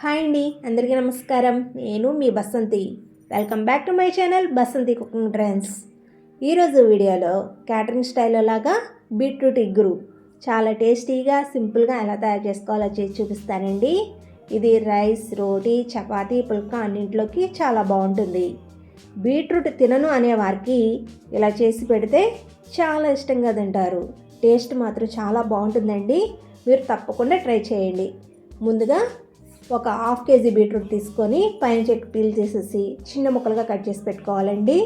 Hi అండి అందరికీ నమస్కారం. నేను మీ Basanthi. Welcome back to my channel Basanthi cooking trends. ఈరోజు వీడియోలో క్యాటరింగ్ స్టైల్లో లాగా బీట్రూట్ ఇగ్గురు చాలా టేస్టీగా సింపుల్గా ఎలా తయారు చేసుకోవాలో చేసి చూపిస్తానండి. ఇది రైస్ రోటీ చపాతీ పుల్కా అన్నింటిలోకి చాలా బాగుంటుంది. బీట్రూట్ తినను అనే వారికి ఇలా చేసి పెడితే చాలా ఇష్టంగా తింటారు. టేస్ట్ మాత్రం చాలా బాగుంటుందండి. మీరు తప్పకుండా ట్రై చేయండి. ముందుగా ఒక హాఫ్ కేజీ బీట్రూట్ తీసుకొని పైన చెట్టు పీల్ చేసేసి చిన్న ముక్కలుగా కట్ చేసి పెట్టుకోవాలండి.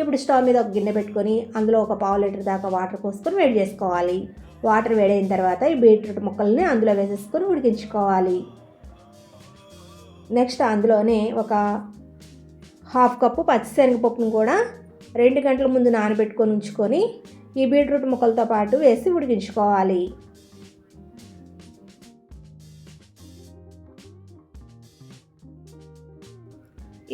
ఇప్పుడు స్టవ్ మీద ఒక గిన్నె పెట్టుకొని అందులో ఒక పావు లీటర్ దాకా వాటర్ పోసుకొని వేడి చేసుకోవాలి. వాటర్ వేడైన తర్వాత ఈ బీట్రూట్ ముక్కల్ని అందులో వేసేసుకొని ఉడికించుకోవాలి. నెక్స్ట్ అందులోనే ఒక హాఫ్ కప్పు పచ్చిశనగపప్పును కూడా రెండు గంటల ముందు నానబెట్టుకొని ఉంచుకొని ఈ బీట్రూట్ ముక్కలతో పాటు వేసి ఉడికించుకోవాలి.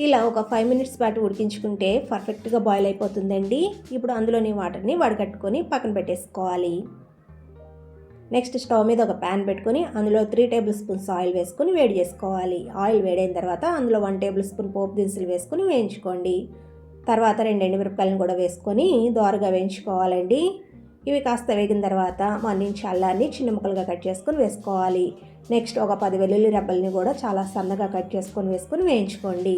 ఇలా ఒక ఫైవ్ మినిట్స్ పాటు ఉడికించుకుంటే పర్ఫెక్ట్గా బాయిల్ అయిపోతుందండి. ఇప్పుడు అందులోని వాటర్ని వడగట్టుకొని పక్కన పెట్టేసుకోవాలి. నెక్స్ట్ స్టవ్ మీద ఒక ప్యాన్ పెట్టుకొని అందులో త్రీ టేబుల్ స్పూన్స్ ఆయిల్ వేసుకొని వేడి చేసుకోవాలి. ఆయిల్ వేడైన తర్వాత అందులో వన్ టేబుల్ స్పూన్ పోపు దినుసులు వేసుకొని వేయించుకోండి. తర్వాత రెండు ఎండుమిరపకాయలను కూడా వేసుకొని దోరగా వేయించుకోవాలండి. ఇవి కాస్త వేగిన తర్వాత మన్నించి అల్లాన్ని చిన్న ముక్కలుగా కట్ చేసుకొని వేసుకోవాలి. నెక్స్ట్ ఒక పది వెల్లుల్లి రెబ్బల్ని కూడా చాలా సన్నగా కట్ చేసుకొని వేసుకొని వేయించుకోండి.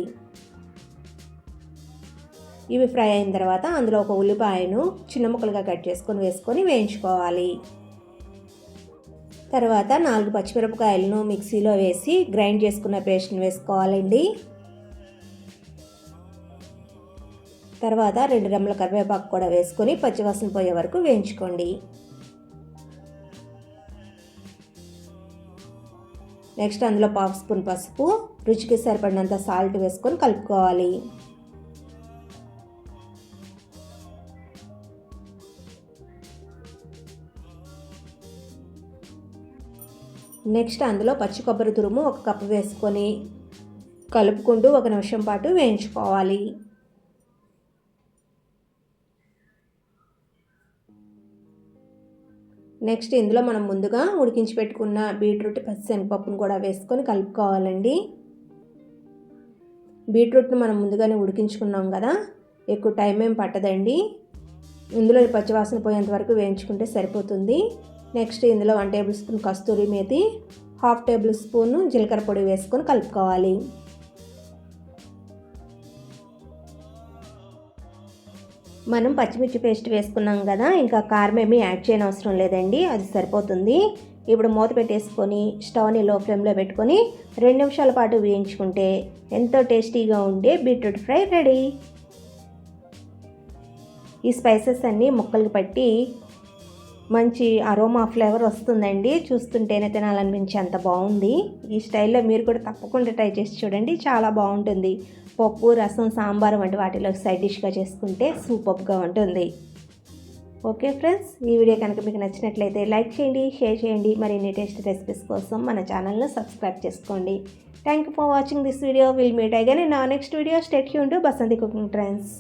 ఇవి ఫ్రై అయిన తర్వాత అందులో ఒక ఉల్లిపాయను చిన్న ముక్కలుగా కట్ చేసుకొని వేసుకొని వేయించుకోవాలి. తర్వాత నాలుగు పచ్చిమిరపకాయలను మిక్సీలో వేసి గ్రైండ్ చేసుకున్న పేస్ట్ని వేసుకోవాలండి. తర్వాత రెండు రెమ్మల కరివేపాకు కూడా వేసుకొని పచ్చివాసన పోయే వరకు వేయించుకోండి. నెక్స్ట్ అందులో పావు స్పూన్ పసుపు రుచికి సరిపడినంత సాల్ట్ వేసుకొని కలుపుకోవాలి. నెక్స్ట్ అందులో పచ్చి కొబ్బరి తురుము ఒక కప్పు వేసుకొని కలుపుకుంటూ ఒక నిమిషం పాటు వేయించుకోవాలి. నెక్స్ట్ ఇందులో మనం ముందుగా ఉడికించి పెట్టుకున్న బీట్రూట్ పచ్చిశనగపప్పును కూడా వేసుకొని కలుపుకోవాలండి. బీట్రూట్ను మనం ముందుగానే ఉడికించుకున్నాం కదా ఎక్కువ టైం ఏం పట్టదండి. ఇందులో పచ్చివాసన పోయేంత వరకు వేయించుకుంటే సరిపోతుంది. నెక్స్ట్ ఇందులో one tablespoon kasuri methi half tablespoon జీలకర్ర పొడి వేసుకొని కలుపుకోవాలి. మనం పచ్చిమిర్చి పేస్ట్ వేసుకున్నాం కదా ఇంకా కారం ఏమీ యాడ్ చేయని అవసరం లేదండి అది సరిపోతుంది. ఇప్పుడు మూత పెట్టేసుకొని స్టవ్ని లో ఫ్లేమ్లో పెట్టుకొని రెండు నిమిషాల పాటు వేయించుకుంటే ఎంతో టేస్టీగా ఉండే బీట్రూట్ ఫ్రై రెడీ. ఈ స్పైసెస్ అన్నీ ముక్కలు పట్టి మంచి అరోమా ఫ్లేవర్ వస్తుందండి. చూస్తుంటేనే తినాలనిపించి అంత బాగుంది. ఈ స్టైల్లో మీరు కూడా తప్పకుండా ట్రై చేసి చూడండి. చాలా బాగుంటుంది. పప్పు రసం సాంబార్ వంటి వాటిలో సైడ్ డిష్గా చేసుకుంటే సూపర్గా ఉంటుంది. ఓకే ఫ్రెండ్స్ ఈ వీడియో కనుక మీకు నచ్చినట్లయితే లైక్ చేయండి షేర్ చేయండి. మరిన్ని టేస్ట్ రెసిపీస్ కోసం మన ఛానల్ను సబ్స్క్రైబ్ చేసుకోండి. Thank you for watching this video. Will meet again నా నెక్స్ట్ వీడియో. స్టెట్ యూన్ బసంతి కుకింగ్ ట్రెండ్స్.